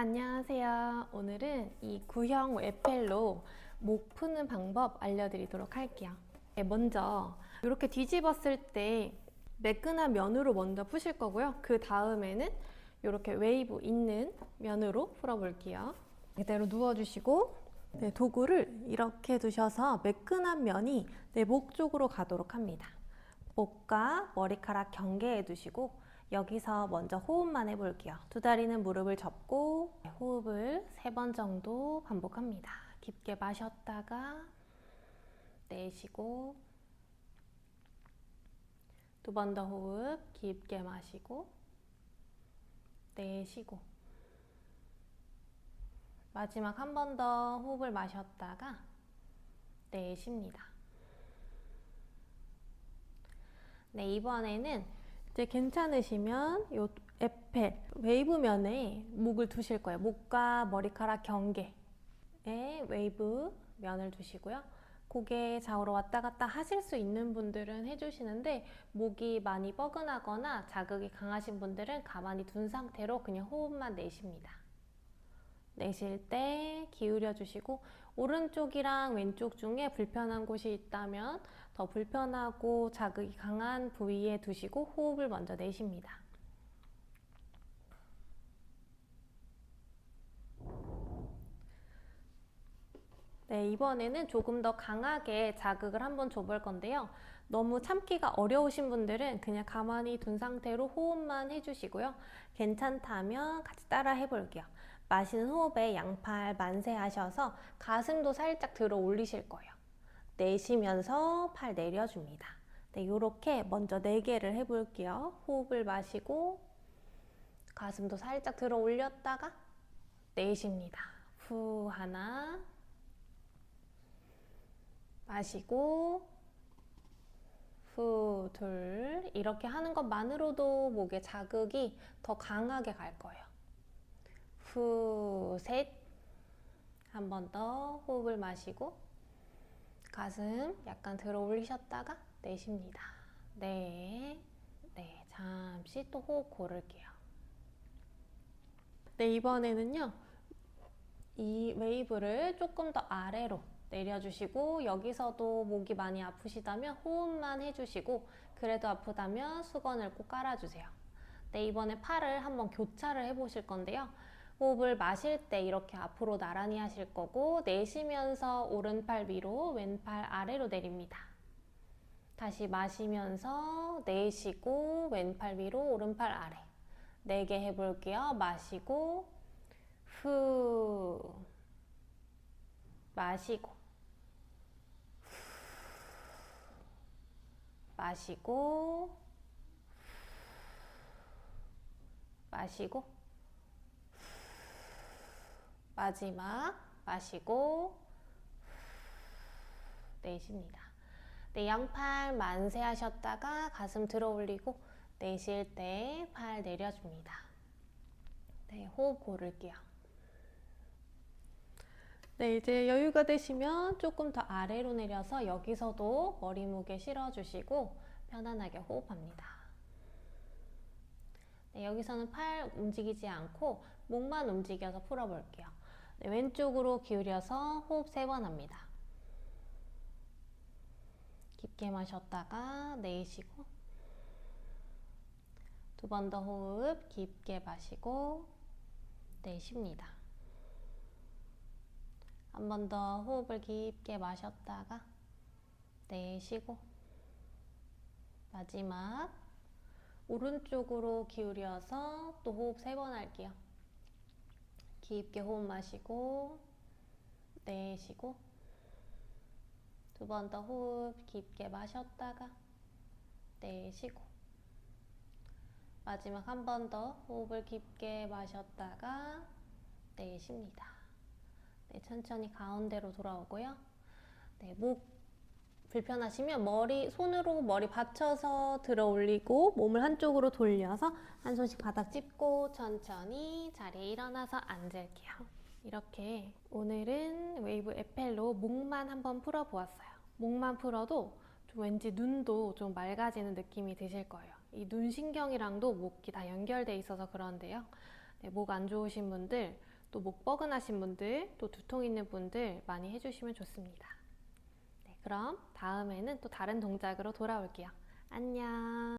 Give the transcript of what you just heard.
안녕하세요. 오늘은 이 구형 에펠로 목 푸는 방법 알려드리도록 할게요. 네, 먼저 이렇게 뒤집었을 때 매끈한 면으로 먼저 푸실 거고요. 그 다음에는 이렇게 웨이브 있는 면으로 풀어볼게요. 이대로 누워주시고 네, 도구를 이렇게 두셔서 매끈한 면이 내 목 쪽으로 가도록 합니다. 목과 머리카락 경계해 두시고 여기서 먼저 호흡만 해볼게요. 두 다리는 무릎을 접고 호흡을 세 번 정도 반복합니다. 깊게 마셨다가 내쉬고 두 번 더 호흡 깊게 마시고 내쉬고 마지막 한 번 더 호흡을 마셨다가 내쉽니다. 네, 이번에는 이제 괜찮으시면 요 에펠 웨이브면에 목을 두실 거예요. 목과 머리카락 경계에 웨이브 면을 두시고요. 고개 좌우로 왔다 갔다 하실 수 있는 분들은 해주시는데 목이 많이 뻐근하거나 자극이 강하신 분들은 가만히 둔 상태로 그냥 호흡만 내쉽니다. 내쉴 때 기울여 주시고 오른쪽이랑 왼쪽 중에 불편한 곳이 있다면 더 불편하고 자극이 강한 부위에 두시고 호흡을 먼저 내쉽니다. 네, 이번에는 조금 더 강하게 자극을 한번 줘볼 건데요. 너무 참기가 어려우신 분들은 그냥 가만히 둔 상태로 호흡만 해주시고요. 괜찮다면 같이 따라 해볼게요. 마시는 호흡에 양팔 만세 하셔서 가슴도 살짝 들어 올리실 거예요. 내쉬면서 팔 내려줍니다. 네, 이렇게 먼저 4개를 해볼게요. 호흡을 마시고 가슴도 살짝 들어 올렸다가 내쉽니다. 후 하나 마시고 후 둘 이렇게 하는 것만으로도 목에 자극이 더 강하게 갈 거예요. 후, 셋. 한 번 더 호흡을 마시고 가슴 약간 들어 올리셨다가 내쉽니다. 네. 네. 잠시 또 호흡 고를게요. 네, 이번에는요. 이 웨이브를 조금 더 아래로 내려주시고 여기서도 목이 많이 아프시다면 호흡만 해주시고 그래도 아프다면 수건을 꼭 깔아주세요. 네, 이번에 팔을 한번 교차를 해보실 건데요. 호흡을 마실 때 이렇게 앞으로 나란히 하실 거고 내쉬면서 오른팔 위로 왼팔 아래로 내립니다. 다시 마시면서 내쉬고 왼팔 위로 오른팔 아래. 네개 해볼게요. 마시고 후. 마시고 마시고 마시고 마지막 마시고 내쉽니다. 네, 양팔 만세 하셨다가 가슴 들어 올리고 내쉴 때 팔 내려줍니다. 네, 호흡 고를게요. 네, 이제 여유가 되시면 조금 더 아래로 내려서 여기서도 머리 무게 실어주시고 편안하게 호흡합니다. 네, 여기서는 팔 움직이지 않고 목만 움직여서 풀어볼게요. 네, 왼쪽으로 기울여서 호흡 세 번 합니다. 깊게 마셨다가 내쉬고 두 번 더 호흡 깊게 마시고 내쉽니다. 한 번 더 호흡을 깊게 마셨다가 내쉬고 마지막 오른쪽으로 기울여서 또 호흡 세 번 할게요. 깊게 호흡 마시고 내쉬고 두 번 더 호흡 깊게 마셨다가 내쉬고 마지막 한 번 더 호흡을 깊게 마셨다가 내쉽니다. 네, 천천히 가운데로 돌아오고요. 네, 목 불편하시면 머리 손으로 머리 받쳐서 들어 올리고 몸을 한쪽으로 돌려서 한 손씩 바닥 짚고 천천히 자리에 일어나서 앉을게요. 이렇게 오늘은 웨이브 에펠로 목만 한번 풀어 보았어요. 목만 풀어도 좀 왠지 눈도 좀 맑아지는 느낌이 드실 거예요. 이 눈 신경이랑도 목이 다 연결돼 있어서 그런데요. 네, 목안 좋으신 분들, 또 목 뻐근하신 분들, 또 두통 있는 분들 많이 해주시면 좋습니다. 네, 그럼 다음에는 또 다른 동작으로 돌아올게요. 안녕.